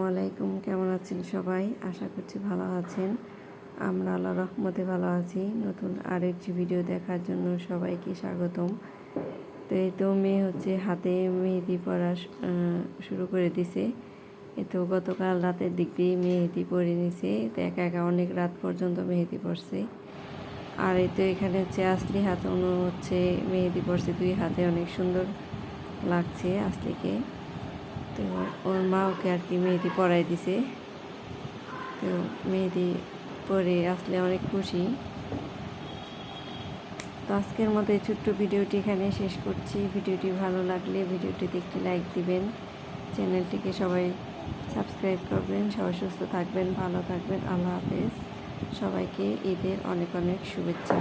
আসসালামু আলাইকুম। কেমন আছেন সবাই? আশা করছি ভালো আছেন। আমরা আল্লাহ রহমতে ভালো আছি। নতুন আর একটি ভিডিও দেখার জন্য সবাইকে স্বাগতম। তো এই তো মেয়ে হচ্ছে, হাতে মেহেদি পরা শুরু করে দিছে। এ তো গতকাল রাতের দিক দিয়ে মেহেদি পরে নিছে। তো একা একা অনেক রাত পর্যন্ত মেহেদি পরছে। আর এই তো এখানে হচ্ছে আসলি হাত অনু হচ্ছে মেহেদি পরছে। দুই হাতে অনেক সুন্দর লাগছে আসলিকে তো ওর মা ওকে আর কি মেহেদি পরাই দিছে। তো মেহেদি পরে আসলে অনেক খুশি। তো আজকের মতো এই ছোট্ট ভিডিওটি এখানে শেষ করছি। ভিডিওটি ভালো লাগলে ভিডিওটিতে একটি লাইক দিবেন। চ্যানেলটিকে সবাই সাবস্ক্রাইব করবেন। সবাই সুস্থ থাকবেন, ভালো থাকবেন। আল্লাহ হাফেজ। সবাইকে ঈদের অনেক অনেক শুভেচ্ছা।